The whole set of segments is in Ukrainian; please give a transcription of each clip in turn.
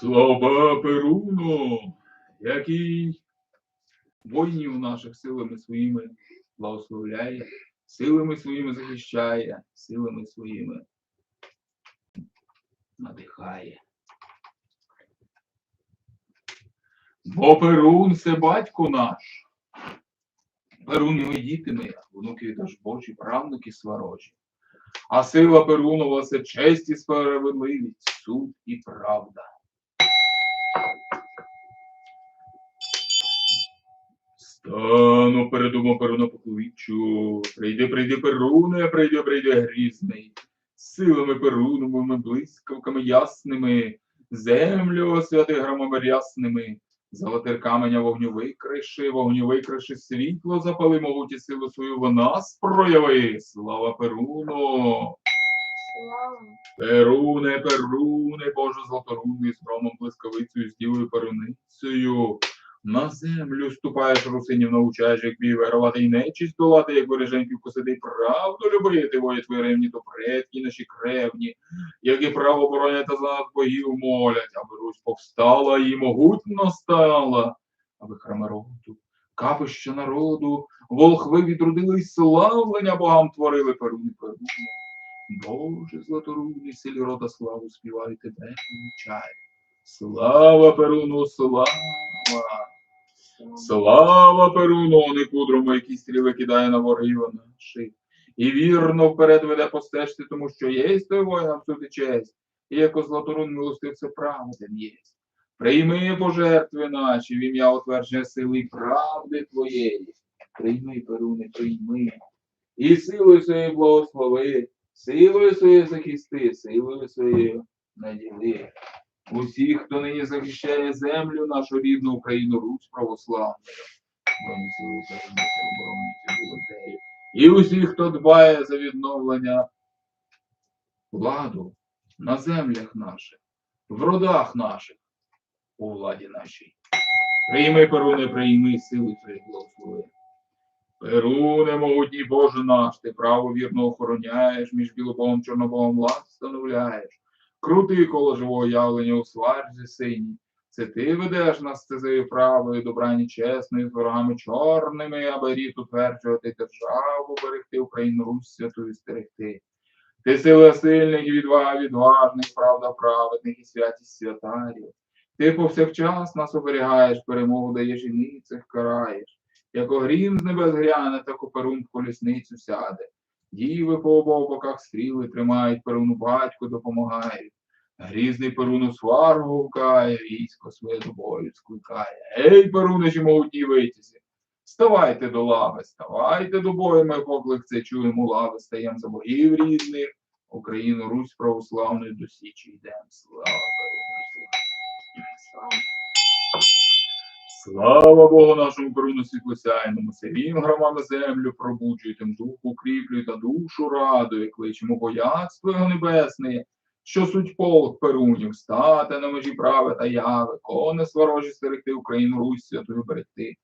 Слава Перуну, який воїнів наших силами своїми благословляє, силами своїми захищає, силами своїми надихає. Бо Перун це батько наш. Перун його діти ми, внуки тож Божі, правнуки сварожі. А сила Перунова це честь і справедливість, суд і правда. Стану передумав Перуна покличу. Прийди, прийди, Перуне, прийди, прийди грізний. Силами Перуновими, блискавками ясними, землю освяти громами рясними. Золотир каменя вогню викриши, вогню викриши, світло запали могуті силу свою в нас прояви. Слава! Слава. Перуне, Перуне, Боже золоторунний, з громом блискавицею, з дівою перуницею. На землю ступаєш, русинів научаєш, як бій вигравати і нечість долати, як береженьків посиди, правду любити, воє твої ревні, то предки наші кревні, як і право обороняти та за богів молять, аби Русь повстала і могутно стала, аби храми роду, капища народу, волхви відродили й славлення богам творили перуни, перуни. Боже златорунний, силі рода славу співаю тебе вінчаю. Слава Перуну, слава! Слава Перуну, не кудрому, які стріли кидає на ворогів наших. І вірно вперед веде по тому що є той воїнам суди честь, і як златорун милостив це правден єсть. Прийми пожертви наші в ім'я утвердження сили і правди твоєї. Прийми, Перуне, прийми. І силою своєю благослови, силою своєю захисти, силою своєю наділи. Усіх, хто нині захищає землю, нашу рідну Україну, Русь православну. І усіх, хто дбає за відновлення владу на землях наших, в родах наших, у владі нашій. Прийми, Перуне, прийми сили твої благослови. Перуне, могутній Боже наш, ти право вірно охороняєш, між білобогом чорнобогом влад встановляєш. Крути коло живого явлення у сварзі синій. Це ти ведеш нас стезею правою, добрані чесною, з ворогами чорними, аби рід утверджувати державу, берегти Україну, Русь святую стерегти. Ти сила сильних і відвага відважних, правда праведних і святість святарів. Ти повсякчас нас оберігаєш, перемогу даєш і ницих караєш. Як огрім з небес гряне, так у перун колісницю сяде. Діви по обох боках стріли тримають, перуну батьку допомагають. Грізний перун у сваргу гукає, військо своє до бою скликає. Ей, перуничі могутній витязі! Ставайте до лави, ставайте до бою, ми поклик це чуємо лави, стаєм за богів різних. Україну, Русь православною до Січі йдем. Слава Перуну! Слава. Богу нашому Перуну світлосяйному, сирім громами землю пробуджуйте, духу укріплюй та душу радує, кличемо бояцтво його небесне, що суть полк Перунів, стати на межі прави та яви, кони сворожі стерегти Україну, Русь святою берегти.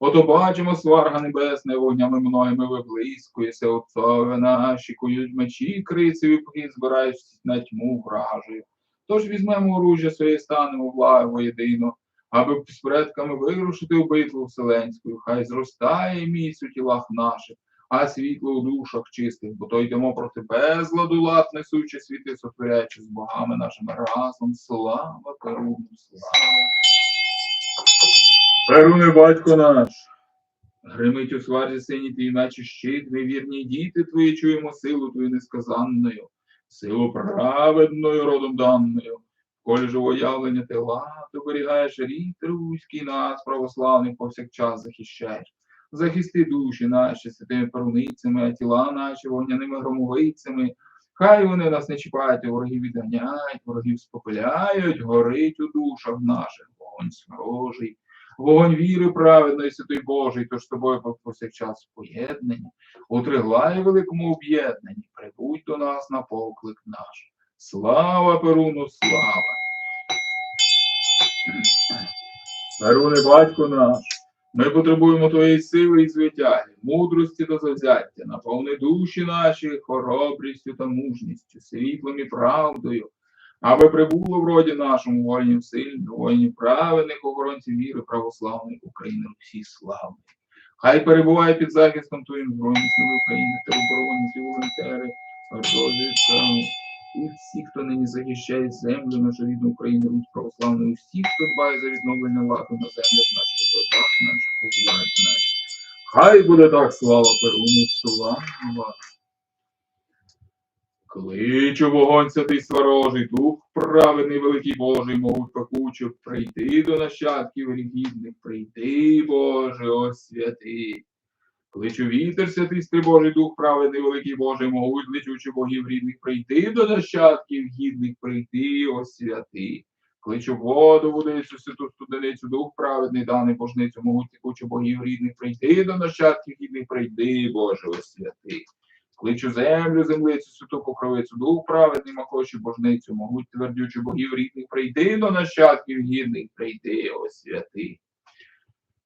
Ото бачимо сварга небесне, вогнями многими виблискується, отцове наші, кують мечі, крицеві пхи, збираючись на тьму вражою. Тож візьмемо оружжя своє, станемо влагу воєдино, аби з предками вирушити у битву вселенську, хай зростає міць у тілах наших, а світло у душах чистих, бо то йдемо проти безладу лад, несучи світи, сотворяючи з богами нашими разом. Слава Перуну, слава! Перуне, батько наш! Гримить у сварзі синій твій, наче щит, невірні діти твої, чуємо силу твою несказанною, силу праведною родом даною. Коль живо явлення тела, ти оберігаєш рід руський нас, православних повсякчас захищаєш. Захисти душі наші святими перуницями, а тіла наші вогняними громовицями. Хай вони нас не чіпають, ворогів відганяють, ворогів спопиляють, горить у душах наших вогонь сворожий. Вогонь віри праведної, святої Божий, тож з тобою повсякчас поєднані, у великому об'єднанні, прибудь до нас на поклик наш. Слава Перуну, слава! Перуне, батько наш, ми потребуємо твоєї сили і звитяги, мудрості та завзяття, наповни душі наші хоробрістю та мужністю, світлом і правдою. аби прибуло в роді нашому воїнів сильних, воїнів праведних, охоронців віри православної України, всі славні. Хай перебуває під захистом Твоїм Збройних сил України, тероборонці, волонтери, розвідка, і всі, хто нині захищає землю, нашу рідну Україну, Русь православну, і всі, хто дбає за відновлення ладу на землях наших городах, наших побувають наших. Хай буде так, слава Перуну, слава. Кличу вогонь святий сварожий, дух праведний великий Божий, могуть пекучо прийти до нащадків гріхідних, прийти, Боже, о святий. Кличу вітер святий Божий, дух праведний великий Божий, могуть летючи богів рідних, прийти до нащадків гідних, прийти, о святий. Кличу воду, водицю, святу студеницю, дух праведний, даний божницю, могуть текучу богів рідних, прийти до нащадків гідних, прийди, Боже, о святий. Кличу землю, землицю, святу покровицю, дух праведний, макочу божницю, могуть твердючу богів рідних, прийди до нащадків гідних, прийди, святий.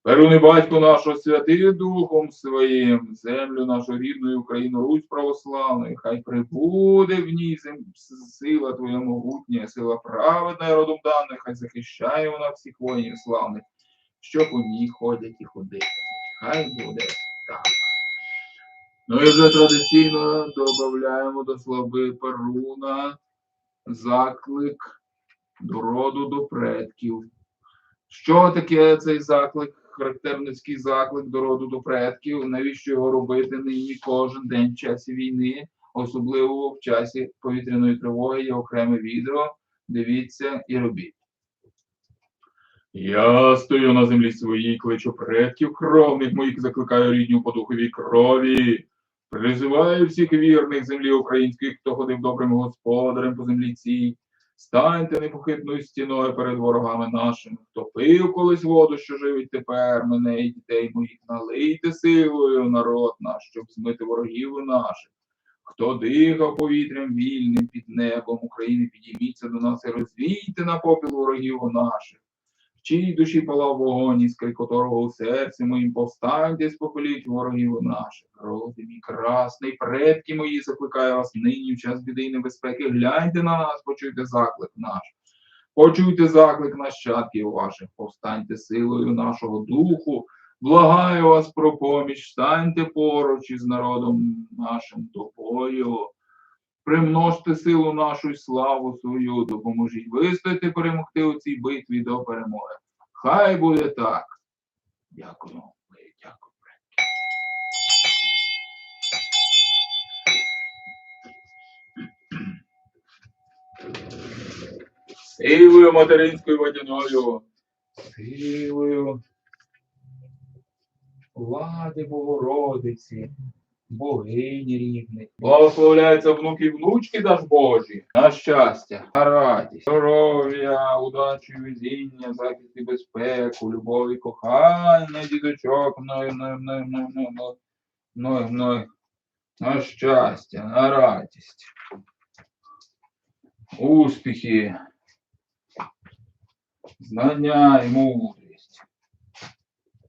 Перуни батько нашого святий Духом Своїм, землю нашу рідну Україну, Русь православну, і хай прибуде в ній зем... сила Твоя могутня, сила праведна родом дана, хай захищає вона всіх воїнів славних, що по ній ходять і ходитимуть. Хай буде так. Ну і вже традиційно додаємо до слави Перуна заклик до роду до предків. Що таке цей заклик, характерницький заклик до роду до предків? Навіщо його робити нині кожен день в часі війни, особливо в часі повітряної тривоги, є окреме відео. Дивіться і робіть. Я стою на землі своїй, кличу предків кровних моїх, закликаю рідню по духовій крові. Призиваю всіх вірних землі українських, хто ходив добрим господарем по землі цій. Станьте непохитною стіною перед ворогами нашими, хто пив колись воду, що живить тепер мене і дітей моїх, налийте силою народ наш, щоб змити ворогів наших. Хто дихав повітрям вільним під небом України, підійміться до нас і розвійте на попіл ворогів наших. В чиїй душі палав вогонь, іскри котрого у серці моїм повстаньте, спопеліть ворогів наших. Роди мій красний, предки мої, закликаю вас нині в час біди і небезпеки. Гляньте на нас, почуйте заклик наш. Почуйте заклик нащадків ваших, повстаньте силою нашого духу. Благаю вас про поміч, станьте поруч із народом нашим до бою. Примножте силу нашу славу свою, допоможіть вистояти, перемогти у цій битві до перемоги. Хай буде так. Дякую. Дякую. Силою материнською водяною, силою влади Богородиці, богині рідних. Благословляються внуки і внучки даж Божі. На щастя, на радість, здоров'я, удачі, везіння, захист і безпеку, любові, кохання, дідочок, мною, мною, мною, мною, мною, мною, мною. На щастя, на радість. Успіхи, знання і мудрість.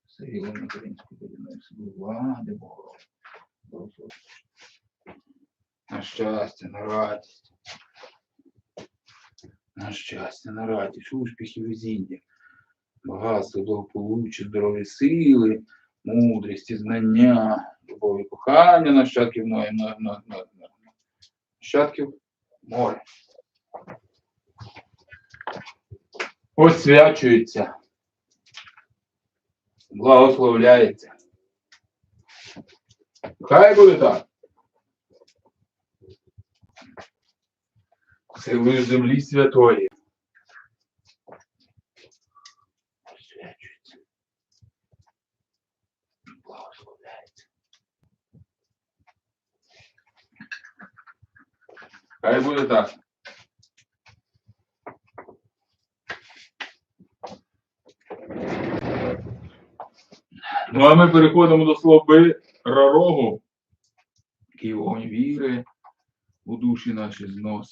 Сила української влади Бога. На щастя, на радість. На щастя, на радість, успіхів везіння, багатство, благополуччя, здоров'я сили, мудрість і знання, любов і кохання, нащадків мною. Нащадків море. Освячується. Благословляється. Хай буде так. Силою землі святої. Хай буде так. Ну, а ми переходимо до слоби Рарогу, який вогонь віри у душі наші зносить.